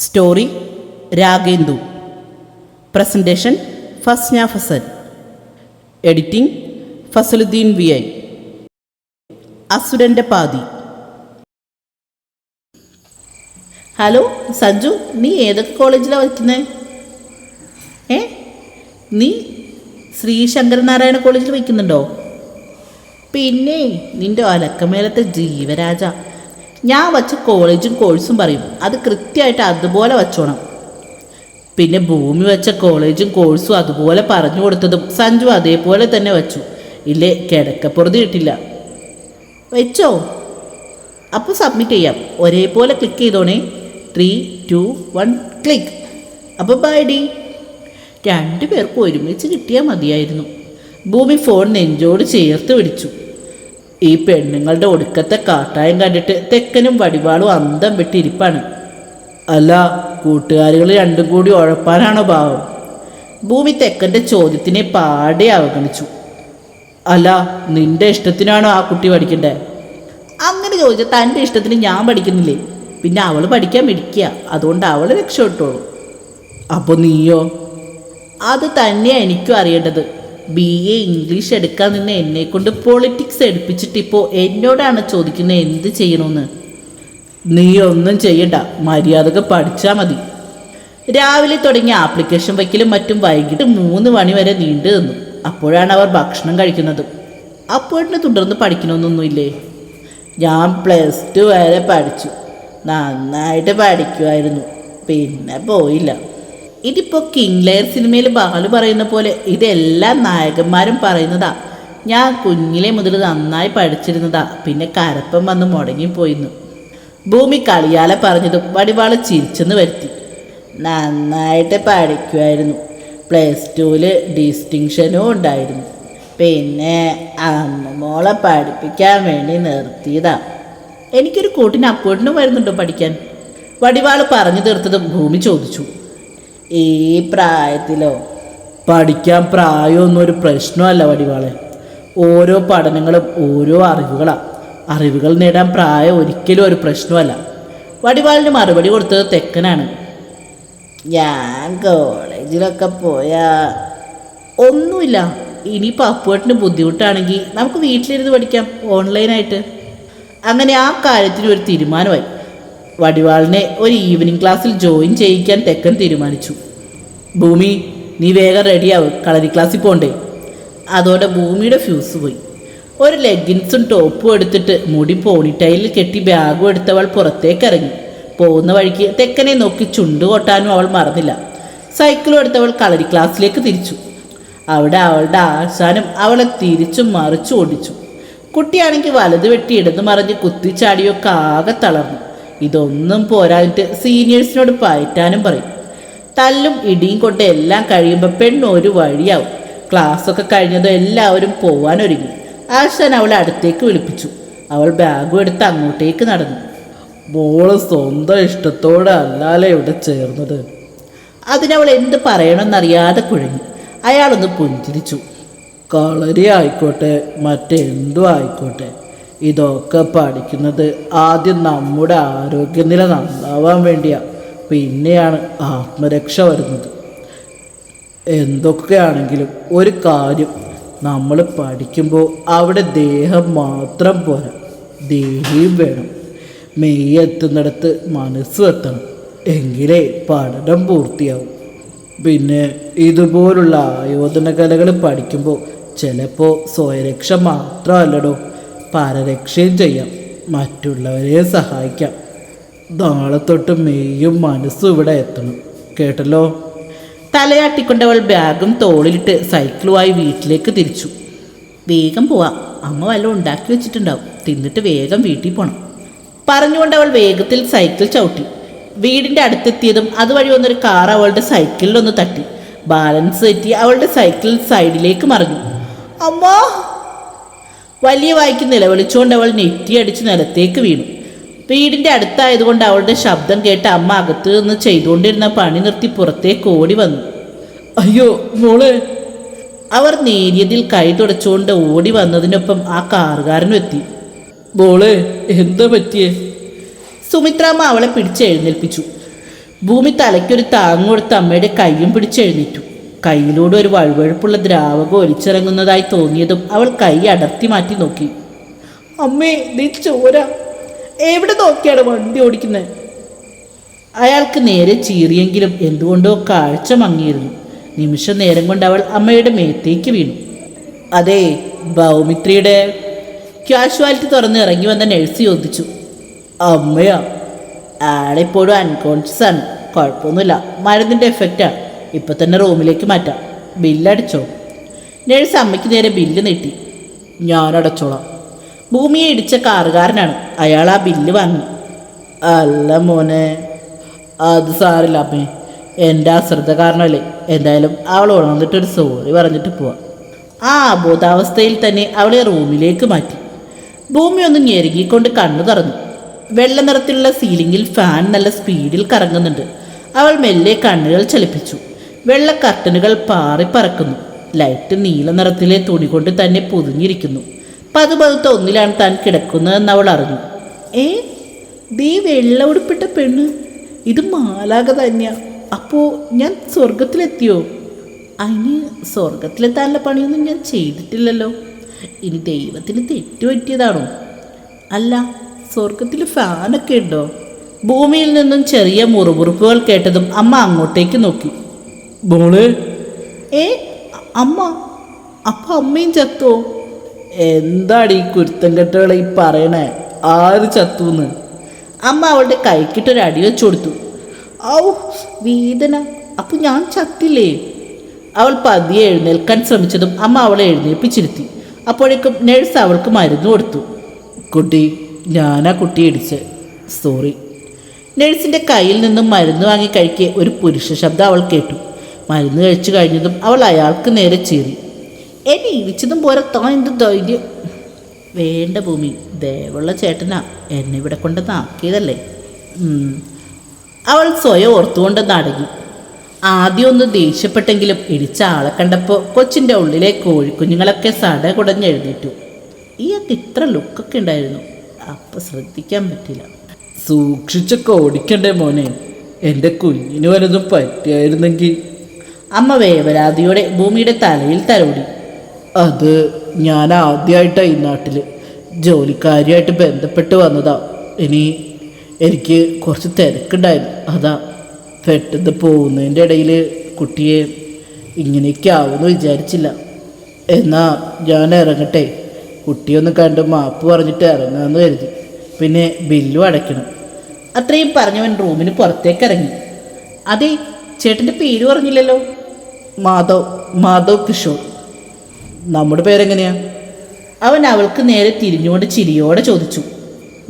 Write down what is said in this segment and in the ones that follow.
Story Ragendu. Presentation Fasna Fasal. Editing Fasaluddin V I. അസുരന്റെ പാതി. Hello Sanju നീ ഏതൊക്കെ കോളേജിലാണ് വയ്ക്കുന്നത് ഏ? നീ ശ്രീ ശങ്കരനാരായണ കോളേജിൽ വയ്ക്കുന്നുണ്ടോ പിന്നെ നിന്റെ അലക്കമേലത്തെ ജീവരാജ. ഞാൻ വച്ച കോളേജും കോഴ്സും പറയും. അത് കൃത്യമായിട്ട് അതുപോലെ വച്ചോണം. പിന്നെ ഭൂമി വെച്ച കോളേജും കോഴ്സും അതുപോലെ പറഞ്ഞു കൊടുത്തതും സഞ്ജു അതേപോലെ തന്നെ വച്ചു. ഇല്ലേ കിടക്കപ്പുറത്ത് കിട്ടില്ല. വെച്ചോ? അപ്പോൾ സബ്മിറ്റ് ചെയ്യാം. ഒരേപോലെ ക്ലിക്ക് ചെയ്തോണേ. ത്രീ ടു വൺ ക്ലിക്ക് അപ്പോൾ ബൈ ഡി. രണ്ടു പേർക്കും ഒരുമിച്ച് കിട്ടിയാൽ മതിയായിരുന്നു. ഭൂമി ഫോൺ നെഞ്ചോട് ചേർത്ത് പിടിച്ചു. ഈ പെണ്ണുങ്ങളുടെ ഒടുക്കത്തെ കാട്ടായം കണ്ടിട്ട് തെക്കനും വടിവാളും അന്തം വിട്ടിരിപ്പാണ് അല്ല കൂട്ടുകാരികൾ രണ്ടും കൂടി ഉഴപ്പാനാണോ ഭാവം ഭൂമി തെക്കന്റെ ചോദ്യത്തിനെ പാടെ അവഗണിച്ചു. അല്ല നിന്റെ ഇഷ്ടത്തിനാണോ ആ കുട്ടി പഠിക്കണ്ടേ? അങ്ങനെ ചോദിച്ചാൽ തന്റെ ഇഷ്ടത്തിന് ഞാൻ പഠിക്കുന്നില്ലേ? പിന്നെ അവൾ പഠിക്കാൻ മിടിക്കുക അതുകൊണ്ട് അവൾ രക്ഷപ്പെട്ടോളൂ അപ്പോൾ നീയോ? അത് തന്നെയാണ് എനിക്കും അറിയേണ്ടത്. ബി എ ഇംഗ്ലീഷ് എടുക്കാൻ നിന്ന് എന്നെ കൊണ്ട് പൊളിറ്റിക്സ് എടുപ്പിച്ചിട്ട് ഇപ്പോൾ എന്നോടാണ് ചോദിക്കുന്നത് എന്ത് ചെയ്യണമെന്ന് നീ ഒന്നും ചെയ്യണ്ട. മര്യാദയ്ക്ക് പഠിച്ചാൽ മതി. രാവിലെ തുടങ്ങിയ ആപ്ലിക്കേഷൻ വയ്ക്കലും മറ്റും വൈകിട്ട് മൂന്ന് മണി വരെ നീണ്ടു നിന്നു. അപ്പോഴാണ് അവർ ഭക്ഷണം കഴിക്കുന്നത്. അപ്പോഴിനെ തുടർന്ന് പഠിക്കണമെന്നൊന്നുമില്ലേ ഞാൻ പ്ലസ് ടു വരെ പഠിച്ചു. നന്നായിട്ട് പഠിക്കുമായിരുന്നു പിന്നെ പോയില്ല. ഇതിപ്പോൾ കിങ് ലെയർ സിനിമയിൽ ബാലു പറയുന്ന പോലെ ഇതെല്ലാം നായകന്മാരും പറയുന്നതാ. ഞാൻ കുഞ്ഞിലെ മുതൽ നന്നായി പഠിച്ചിരുന്നതാ. പിന്നെ കരപ്പം വന്ന് മുടങ്ങിപ്പോയിന്നു ഭൂമി കളിയാലെ പറഞ്ഞതും വടിവാൾ ചിരിച്ചെന്ന് വരുത്തി. നന്നായിട്ട് പഠിക്കുമായിരുന്നു പ്ലസ് ടുവിൽ ഡിസ്റ്റിങ്ഷനും ഉണ്ടായിരുന്നു. പിന്നെ അമ്മമോളെ പഠിപ്പിക്കാൻ വേണ്ടി നിർത്തിയതാ. എനിക്കൊരു കൂട്ടിന് അപ്പോഴും വരുന്നുണ്ടോ പഠിക്കാൻ? വടിവാൾ പറഞ്ഞു തീർത്തതും ഭൂമി ചോദിച്ചു. ഈ പ്രായത്തിലോ? പഠിക്കാൻ പ്രായമൊന്നും ഒരു പ്രശ്നമല്ല വടിവാളെ. ഓരോ പഠനങ്ങളും ഓരോ അറിവുകളാണ് അറിവുകൾ നേടാൻ പ്രായം ഒരിക്കലും ഒരു പ്രശ്നമല്ല. വടിവാളിന് മറുപടി കൊടുത്തത് തെക്കനാണ്. ഞാൻ കോളേജിലൊക്കെ പോയാ ഒന്നുമില്ല. ഇനി പപ്പുവേട്ടിന് ബുദ്ധിമുട്ടാണെങ്കിൽ നമുക്ക് വീട്ടിലിരുന്ന് പഠിക്കാം ഓൺലൈനായിട്ട്. അങ്ങനെ ആ കാര്യത്തിന് ഒരു തീരുമാനമായി. വടിവാളിനെ ഒരു ഈവനിങ് ക്ലാസ്സിൽ ജോയിൻ ചെയ്യിക്കാൻ തെക്കൻ തീരുമാനിച്ചു. ഭൂമി നീ വേഗം റെഡിയാവും കളരി ക്ലാസ്സിൽ പോണ്ടേ. അതോടെ ഭൂമിയുടെ ഫ്യൂസ് പോയി. ഒരു ലെഗിൻസും ടോപ്പും എടുത്തിട്ട് മുടി പോണിറ്റൈലിൽ കെട്ടി ബാഗും എടുത്തവൾ പുറത്തേക്ക് ഇറങ്ങി. പോകുന്ന വഴിക്ക് തെക്കനെ നോക്കി ചുണ്ടു കൊട്ടാനും അവൾ മറന്നില്ല. സൈക്കിളും എടുത്തവൾ കളരി ക്ലാസ്സിലേക്ക് തിരിച്ചു. അവിടെ അവളുടെ ആശാനം അവളെ തിരിച്ചും മറിച്ചു ഓടിച്ചു. കുട്ടിയാണെങ്കിൽ വലത് വെട്ടി ഇടന്ന് മറിഞ്ഞ് കുത്തിച്ചാടിയൊക്കെ ആകെ തളർന്നു. ഇതൊന്നും പോരാഞ്ഞിട്ട് സീനിയേഴ്സിനോട് പയറ്റാനും പറയും. തല്ലും ഇടിയും കൊണ്ട് എല്ലാം കഴിയുമ്പോൾ പെണ്ണ് ഒരു വഴിയാവും. ക്ലാസ്സൊക്കെ കഴിഞ്ഞതും എല്ലാവരും പോവാനൊരുങ്ങി. ആശാൻ അവളെ അടുത്തേക്ക് വിളിപ്പിച്ചു. അവൾ ബാഗും എടുത്ത് അങ്ങോട്ടേക്ക് നടന്നു. മോൾ സ്വന്തം ഇഷ്ടത്തോടെ അല്ലാലെ ഇവിടെ ചേർന്നത്. അതിനവൾ എന്ത് പറയണമെന്നറിയാതെ കുഴങ്ങി. അയാളൊന്ന് പുഞ്ചിരിച്ചു. കളരി ആയിക്കോട്ടെ മറ്റെന്തും ആയിക്കോട്ടെ. ഇതൊക്കെ പഠിക്കുന്നത് ആദ്യം നമ്മുടെ ആരോഗ്യനില നന്നാവാൻ വേണ്ടിയാണ് പിന്നെയാണ് ആത്മരക്ഷ വരുന്നത്. എന്തൊക്കെയാണെങ്കിലും ഒരു കാര്യം നമ്മൾ പഠിക്കുമ്പോൾ അവിടെ ദേഹം മാത്രം പോരാ. ദേഹിയും വേണം. മെയ് എത്തുന്നിടത്ത് മനസ്സും എത്തണം. എങ്കിലേ പഠനം പൂർത്തിയാവും. പിന്നെ ഇതുപോലുള്ള ആയോധന കലകൾ പഠിക്കുമ്പോൾ ചിലപ്പോൾ സ്വയരക്ഷ മാത്രമല്ലടോ. പരരക്ഷയും ചെയ്യാം. മറ്റുള്ളവരെ സഹായിക്കാം. നാളെ തൊട്ട് മെയ്യും മനസ്സും ഇവിടെ എത്തണം. കേട്ടല്ലോ? തലയാട്ടിക്കൊണ്ടവൾ ബാഗും തോളിലിട്ട് സൈക്കിളുമായി വീട്ടിലേക്ക് തിരിച്ചു. വേഗം പോവാം. അമ്മ വല്ലതും ഉണ്ടാക്കി വെച്ചിട്ടുണ്ടാവും. തിന്നിട്ട് വേഗം വീട്ടിൽ പോണം. പറഞ്ഞുകൊണ്ട് അവൾ വേഗത്തിൽ സൈക്കിൾ ചവിട്ടി. വീടിന്റെ അടുത്തെത്തിയതും അതുവഴി വന്നൊരു കാർ അവളുടെ സൈക്കിളിലൊന്ന് തട്ടി. ബാലൻസ് തെറ്റി അവളുടെ സൈക്കിൾ സൈഡിലേക്ക് മറിഞ്ഞു. അമ്മോ! വലിയ വായിക്ക് നിലവിളിച്ചുകൊണ്ട് അവൾ നെറ്റിയടിച്ച് നിലത്തേക്ക് വീണു. വീടിന്റെ അടുത്തായതുകൊണ്ട് അവളുടെ ശബ്ദം കേട്ട് അമ്മ അകത്ത് നിന്ന് ചെയ്തുകൊണ്ടിരുന്ന പണി നിർത്തി പുറത്തേക്ക് ഓടി വന്നു. അയ്യോ മോളെ. അവർ നേരിയതിൽ കൈ തുടച്ചുകൊണ്ട് ഓടി വന്നതിനൊപ്പം ആ കാറുകാരനും എത്തി. മോളെ എന്താ പറ്റിയേ? സുമിത്രാമ്മ അവളെ പിടിച്ച് എഴുന്നേൽപ്പിച്ചു. ഭൂമി തലയ്ക്കൊരു താങ്ങ് കൊടുത്ത് അമ്മയുടെ കൈയും പിടിച്ചെഴുന്നേറ്റു കയ്യിലൂടെ ഒരു വഴുവഴുപ്പുള്ള ദ്രാവകം ഒലിച്ചിറങ്ങുന്നതായി തോന്നിയതും അവൾ കൈ അടർത്തി മാറ്റി നോക്കി. അമ്മേ നീ ചോര. എവിടെ നോക്കിയാണ് വണ്ടി ഓടിക്കുന്നത് അയാൾക്ക് നേരെ ചീറിയെങ്കിലും എന്തുകൊണ്ടോ കാഴ്ച മങ്ങിയിരുന്നു. നിമിഷ നേരം കൊണ്ട് അവൾ അമ്മയുടെ മേത്തേക്ക് വീണു. അതെ ഭൗമിത്രിയുടെ ക്യാഷ്വാലിറ്റി തുറന്ന് ഇറങ്ങി വന്ന നഴ്സ് ചോദിച്ചു. അമ്മയാ ആളിപ്പോഴും അൺകോൺഷ്യസ് ആണ്. കുഴപ്പമൊന്നുമില്ല. മരുന്നിന്റെ എഫക്റ്റാണ് ഇപ്പം തന്നെ റൂമിലേക്ക് മാറ്റാം. ബില്ലടിച്ചോ? നേഴ്സ് അമ്മയ്ക്ക് നേരെ ബില്ല് നീട്ടി. ഞാൻ അടച്ചോളാം ഭൂമിയെ ഇടിച്ച കാറുകാരനാണ്. അയാൾ ആ ബില്ല് വാങ്ങി. അല്ല മോനെ അത് സാറില്ല അമ്മേ. എന്റെ അശ്രദ്ധ കാരണമല്ലേ? എന്തായാലും അവൾ ഉണർന്നിട്ടൊരു സോറി പറഞ്ഞിട്ട് പോവാം. ആ അബോധാവസ്ഥയിൽ തന്നെ അവളെ റൂമിലേക്ക് മാറ്റി. ഭൂമി ഒന്ന് ഞെരുങ്ങിക്കൊണ്ട് കണ്ണു തുറന്നു. വെള്ള നിറത്തിലുള്ള സീലിംഗിൽ ഫാൻ നല്ല സ്പീഡിൽ കറങ്ങുന്നുണ്ട്. അവൾ മെല്ലെ കണ്ണുകൾ ചലിപ്പിച്ചു. വെള്ള കർട്ടനുകൾ പാറി പറക്കുന്നു. ലൈറ്റ് നീല നിറത്തിലെ തുണി കൊണ്ട് തന്നെ പൊതിഞ്ഞിരിക്കുന്നു. പതുപതുത്ത ഒന്നിലാണ് താൻ കിടക്കുന്നതെന്ന് അവൾ അറിഞ്ഞു. ഏ ദീ വെള്ള ഉടുപ്പിട്ട പെണ്ണ്. ഇത് മാലാക തന്നെയാ. അപ്പോ ഞാൻ സ്വർഗത്തിലെത്തിയോ? അതിന് സ്വർഗത്തിലെത്താനുള്ള പണിയൊന്നും ഞാൻ ചെയ്തിട്ടില്ലല്ലോ. ഇനി ദൈവത്തിന് തെറ്റുപറ്റിയതാണോ? അല്ല സ്വർഗത്തിൽ ഫാനൊക്കെ ഉണ്ടോ? ഭൂമിയിൽ നിന്നും ചെറിയ മുറുമുറുപ്പുകൾ കേട്ടതും അമ്മ അങ്ങോട്ടേക്ക് നോക്കി. മോളെ? ഏ അമ്മ അപ്പ അമ്മയും ചത്തോ? എന്താടി ഈ കുരുത്തം കെട്ടുകളെ ഈ പറയണേ? ആര് ചത്തൂന്ന്? അമ്മ അവളുടെ കൈക്കിട്ടൊരു അടി വെച്ചു കൊടുത്തു. ഔ വേദന. അപ്പൊ ഞാൻ ചത്തില്ലേ? അവൾ പതിയെ എഴുന്നേൽക്കാൻ ശ്രമിച്ചതും അമ്മ അവളെ എഴുന്നേൽപ്പിച്ചിരുത്തി അപ്പോഴേക്കും നേഴ്സ് അവൾക്ക് മരുന്ന് കൊടുത്തു. കുട്ടി ഞാനാ കുട്ടി ഇടിച്ച്. സോറി നഴ്സിന്റെ കയ്യിൽ നിന്നും മരുന്ന് വാങ്ങി കഴിക്കെ ഒരു പുരുഷ ശബ്ദം അവൾ കേട്ടു. മരുന്ന് കഴിച്ചു കഴിഞ്ഞതും അവൾ അയാൾക്ക് നേരെ ചീറി. എനി ഇടിച്ചതും പോരെ താൻ എന്ത് ധൈര്യം? വേണ്ട ഭൂമി ദേവുള്ള ചേട്ടനാ എന്നെ ഇവിടെ കൊണ്ട് നാക്കിയതല്ലേ. അവൾ സ്വയം ഓർത്തുകൊണ്ട് നടങ്ങി. ആദ്യം ഒന്ന് ദേഷ്യപ്പെട്ടെങ്കിലും ഇടിച്ച ആളെ കണ്ടപ്പോൾ കൊച്ചിന്റെ ഉള്ളിലെ കോഴിക്കുഞ്ഞുങ്ങളൊക്കെ സട കുടഞ്ഞെഴുന്നേറ്റു ഇയാൾക്ക് ഇത്ര ലുക്കൊക്കെ ഉണ്ടായിരുന്നു അപ്പം ശ്രദ്ധിക്കാൻ പറ്റില്ല. സൂക്ഷിച്ചൊക്കെ ഓടിക്കണ്ടേ മോനെ എന്റെ കുഞ്ഞിന് വലതും പറ്റിയായിരുന്നെങ്കിൽ അമ്മ വേവലാതിയോടെ ഭൂമിയുടെ തലയിൽ തലോടി. അത് ഞാൻ ആദ്യമായിട്ടാണ് ഈ നാട്ടിൽ ജോലിക്കാരിയായിട്ട് ബന്ധപ്പെട്ട് വന്നതാ. ഇനി എനിക്ക് കുറച്ച് തിരക്കുണ്ടായിരുന്നു. അതാ പെട്ടെന്ന് പോകുന്നതിന്റെ ഇടയിൽ കുട്ടിയെ ഇങ്ങനെയൊക്കെ ആവുമെന്ന് വിചാരിച്ചില്ല. എന്നാ ഞാൻ ഇറങ്ങട്ടെ. കുട്ടിയൊന്ന് കണ്ട് മാപ്പ് പറഞ്ഞിട്ട് ഇറങ്ങാമെന്ന് കരുതി. പിന്നെ ബില്ലും അടയ്ക്കണം. അത്രയും പറഞ്ഞവൻ റൂമിന് പുറത്തേക്ക് ഇറങ്ങി. അതെ ചേട്ടന്റെ പേര് പറഞ്ഞില്ലല്ലോ. മാധവ് മാധവ് കിഷോർ. നമ്മുടെ പേരെങ്ങനെയാ? അവൻ അവൾക്ക് നേരെ തിരിഞ്ഞുകൊണ്ട് ചിരിയോടെ ചോദിച്ചു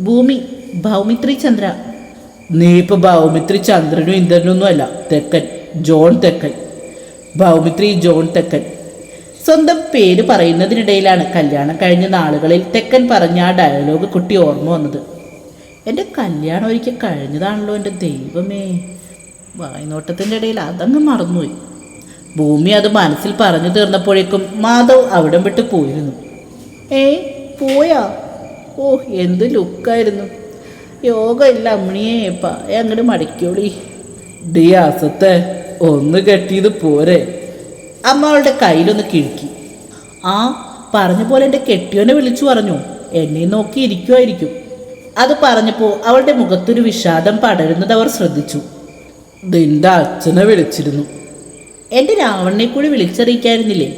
ഭൂമി ഭൗമിത്രി ചന്ദ്ര? നീ ഇപ്പൊ ഭൗമിത്രി ചന്ദ്രനും ഇന്ദ്രനൊന്നും അല്ല തെക്കൻ ജോൺ തെക്കൻ. ഭൗമിത്രി ജോൺ തെക്കൻ. സ്വന്തം പേര് പറയുന്നതിനിടയിലാണ് കല്യാണം കഴിഞ്ഞ നാളുകളിൽ തെക്കൻ പറഞ്ഞ ആ ഡയലോഗ് കുട്ടി ഓർമ്മ വന്നത്. എന്റെ കല്യാണം ഒരിക്കൽ കഴിഞ്ഞതാണല്ലോ എന്റെ ദൈവമേ. വായ്നോട്ടത്തിന്റെ ഇടയിൽ അതങ്ങ് മറന്നുപോയി. ഭൂമി അത് മനസ്സിൽ പറഞ്ഞു തീർന്നപ്പോഴേക്കും മാധവ് അവിടം വിട്ട് പോയിരുന്നു. ഏ പോയാ? ഓ എന്ത് ലുക്കായിരുന്നു. യോഗ ഇല്ല അമ്മണിയെ പായ അങ്ങോട്ട് മടക്കിയോളി. ഡി ഒന്ന് കെട്ടിയത് പോരെ. അമ്മ അവളുടെ കയ്യിലൊന്ന് കിഴുക്കി. ആ പറഞ്ഞ പോലെ എന്റെ കെട്ടിയോനെ വിളിച്ചു പറഞ്ഞു. എന്നെ നോക്കി ഇരിക്കുമായിരിക്കും അത് പറഞ്ഞപ്പോൾ അവളുടെ മുഖത്തൊരു വിഷാദം പടരുന്നത് അവർ ശ്രദ്ധിച്ചു. നിന്റെ അച്ഛനെ വിളിച്ചിരുന്നു. എന്റെ രാവണനെ കൂടി വിളിച്ചറിയിക്കായിരുന്നില്ലേ?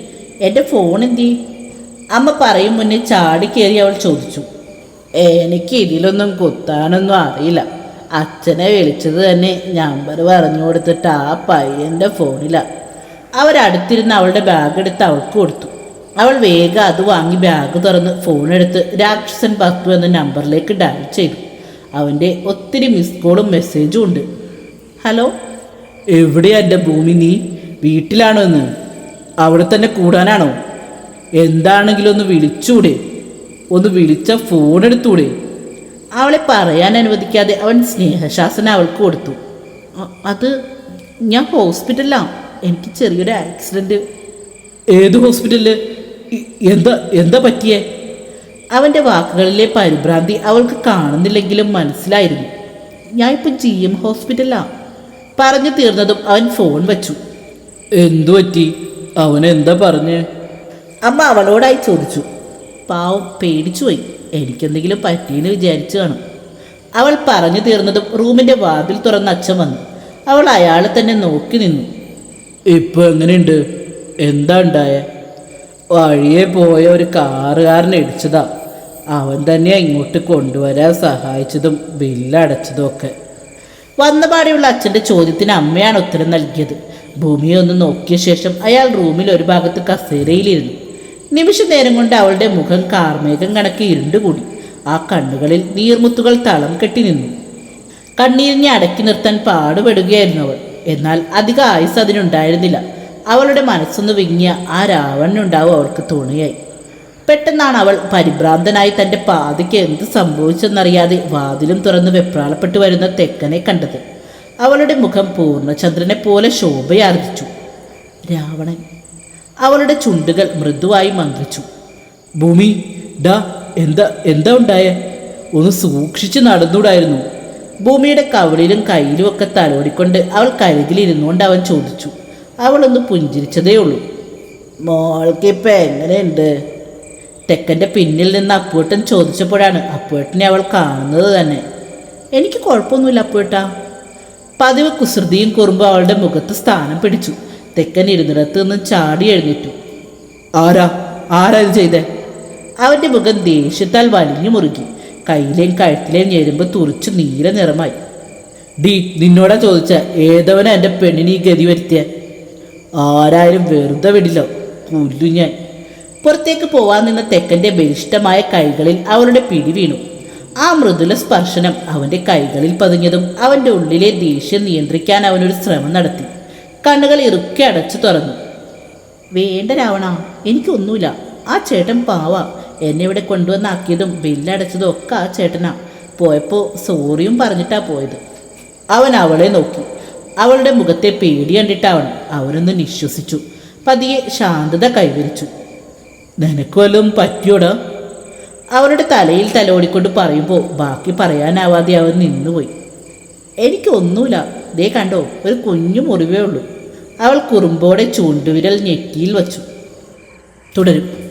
എന്റെ ഫോൺ എന്തി അമ്മ പറയും മുന്നേ ചാടി കയറി അവൾ ചോദിച്ചു. എനിക്ക് ഇതിലൊന്നും കുത്താനൊന്നും അറിയില്ല. അച്ഛനെ വിളിച്ചത് തന്നെ നമ്പർ പറഞ്ഞു കൊടുത്തിട്ട് ആ പയ്യന്റെ ഫോണിലാണ് അവരടുത്തിരുന്ന് അവളുടെ ബാഗ് എടുത്ത് അവൾക്ക് കൊടുത്തു. അവൾ വേഗം അത് വാങ്ങി ബാഗ് തുറന്ന് ഫോണെടുത്ത് രാക്ഷസൻ പത്തു എന്ന നമ്പറിലേക്ക് ഡയൽ ചെയ്തു. അവന്റെ ഒത്തിരി മിസ് കോളും മെസ്സേജും ഉണ്ട്. ഹലോ എവിടെയാ എന്റെ ഭൂമി നീ? വീട്ടിലാണോ എന്ന് അവിടെ തന്നെ കൂടാനാണോ? എന്താണെങ്കിലും ഒന്ന് വിളിച്ചൂടെ. ഒന്ന് വിളിച്ച ഫോൺ എടുത്തൂടെ. അവളെ പറയാൻ അനുവദിക്കാതെ അവൻ സ്നേഹശാസന അവൾക്ക് കൊടുത്തു. അത് ഞാൻ ഹോസ്പിറ്റലിലാണ് എനിക്ക് ചെറിയൊരു ആക്സിഡന്റ് ഏത് ഹോസ്പിറ്റലിൽ എന്താ എന്താ പറ്റിയേ? അവന്റെ വാക്കുകളിലെ പരിഭ്രാന്തി അവൾക്ക് കാണുന്നില്ലെങ്കിലും മനസ്സിലായിരുന്നു. ഞാൻ ഇപ്പോൾ ജി എം ഹോസ്പിറ്റലിലാണ് പറഞ്ഞു തീർന്നതും അവൻ ഫോൺ വെച്ചു. എന്തു പറ്റി? അവൻ എന്താ പറഞ്ഞേ? അമ്മ അവളോടായി ചോദിച്ചു. പാവം പേടിച്ചു പോയി. എനിക്കെന്തെങ്കിലും പറ്റിയെന്ന് വിചാരിച്ചു കാണും. അവൾ പറഞ്ഞു തീർന്നതും റൂമിന്റെ വാതിൽ തുറന്ന് അച്ഛൻ വന്നു. അവൾ അയാളെ തന്നെ നോക്കി നിന്നു. ഇപ്പൊ എങ്ങനെയുണ്ട്? എന്താ ഉണ്ടായ? വഴിയെ പോയ ഒരു കാറുകാരനെ ഇടിച്ചതാ. അവൻ തന്നെ ഇങ്ങോട്ട് കൊണ്ടുവരാൻ സഹായിച്ചതും ബില്ലടച്ചതും ഒക്കെ. വന്നപാടെയുള്ള അച്ഛന്റെ ചോദ്യത്തിന് അമ്മയാണ് ഉത്തരം നൽകിയത്. ഭൂമിയെ ഒന്ന് നോക്കിയ ശേഷം അയാൾ റൂമിൽ ഒരു ഭാഗത്ത് കസേരയിലിരുന്നു. നിമിഷ നേരം കൊണ്ട് അവളുടെ മുഖം കാർമേഘം കണക്കി ഇരുണ്ടുകൂടി. ആ കണ്ണുകളിൽ നീർമുത്തുകൾ തളം കെട്ടി നിന്നു. കണ്ണീരിനെ അടക്കി നിർത്താൻ പാടുപെടുകയായിരുന്നു അവൾ. എന്നാൽ അധിക ആയുസ് അതിനുണ്ടായിരുന്നില്ല. അവളുടെ മനസ്സൊന്ന് വിങ്ങിയ ആ രാവണനുണ്ടാവും അവൾക്ക് തുണയായി. പെട്ടെന്നാണ് അവൾ പരിഭ്രാന്തനായി തന്റെ പാതിക്ക് എന്ത് സംഭവിച്ചെന്നറിയാതെ വാതിലും തുറന്ന് വെപ്രാളപ്പെട്ടു വരുന്ന തെക്കനെ കണ്ടത്. അവളുടെ മുഖം പൂർണചന്ദ്രനെ പോലെ ശോഭയാർജിച്ചു രാവണൻ അവളുടെ ചുണ്ടുകൾ മൃദുവായി മന്ത്രിച്ചു. ഭൂമി ഡാ എന്താ എന്താ ഉണ്ടായ? ഒന്ന് സൂക്ഷിച്ച് നടന്നൂടായിരുന്നു ഭൂമിയുടെ കവളിലും കയ്യിലും ഒക്കെ തലോടിക്കൊണ്ട് അവൾ കരുകിലിരുന്നുകൊണ്ട് അവൻ ചോദിച്ചു. അവളൊന്ന് പുഞ്ചിരിച്ചതേ ഉള്ളൂ. മോൾക്ക് ഇപ്പം എങ്ങനെയുണ്ട്? തെക്കന്റെ പിന്നിൽ നിന്ന് അപ്പുവേട്ടൻ ചോദിച്ചപ്പോഴാണ് അപ്പുവേട്ടനെ അവൾ കാണുന്നത് തന്നെ. എനിക്ക് കുഴപ്പമൊന്നുമില്ല അപ്പുവേട്ടാ. പതിവ് കുസൃതിയും കുറുമ്പും അവളുടെ മുഖത്ത് സ്ഥാനം പിടിച്ചു. തെക്കൻ ഇരുന്നിടത്ത് നിന്ന് ചാടി എഴുന്നേറ്റു. ആരാ? ആരാ ഇത് ചെയ്തേ? അവന്റെ മുഖം ദേഷ്യത്താൽ വലിഞ്ഞു മുറുകി. കയ്യിലെയും കഴുത്തിലെയും ഞെരുമ്പ് തുറിച്ചു നീല നിറമായി. ഡി നിന്നോടാ ചോദിച്ച ഏതവനാ എന്റെ പെണ്ണിന് ഈ ഗതി വരുത്തിയ? ആരായാലും വെറുതെ വിടില്ലോ കൊല്ലു ഞാൻ. പുറത്തേക്ക് പോവാൻ നിന്ന തെക്കന്റെ ബലിഷ്ടമായ കൈകളിൽ അവളുടെ പിടി വീണു. ആ മൃദുല സ്പർശനം അവന്റെ കൈകളിൽ പതിഞ്ഞതും അവന്റെ ഉള്ളിലെ ദേഷ്യം നിയന്ത്രിക്കാൻ അവനൊരു ശ്രമം നടത്തി. കണ്ണുകൾ ഇറുക്കി അടച്ചു തുറന്നു. വേണ്ട രാവണ എനിക്കൊന്നുമില്ല. ആ ചേട്ടൻ പാവ. എന്നെ ഇവിടെ കൊണ്ടുവന്നാക്കിയതും ബില്ലടച്ചതും ഒക്കെ ആ ചേട്ടനാ. പോയപ്പോൾ സോറിയും പറഞ്ഞിട്ടാ പോയത്. അവൻ അവളെ നോക്കി. അവളുടെ മുഖത്തെ പേടി കണ്ടിട്ടാവണം അവനൊന്ന് നിശ്വസിച്ചു. പതിയെ ശാന്തത കൈവരിച്ചു. നിനക്ക് വല്ലതും പറ്റിയോടാ? അവളുടെ തലയിൽ തലോടിക്കൊണ്ട് പറയുമ്പോൾ ബാക്കി പറയാനാവാതെ അവൻ നിന്നുപോയി. എനിക്കൊന്നുമില്ല. ദേ കണ്ടോ ഒരു കുഞ്ഞു മുറിവേ ഉള്ളൂ. അവൾ കുറുമ്പോടെ ചൂണ്ടുവിരൽ ഞെക്കിയിൽ വച്ചു. തുടരും.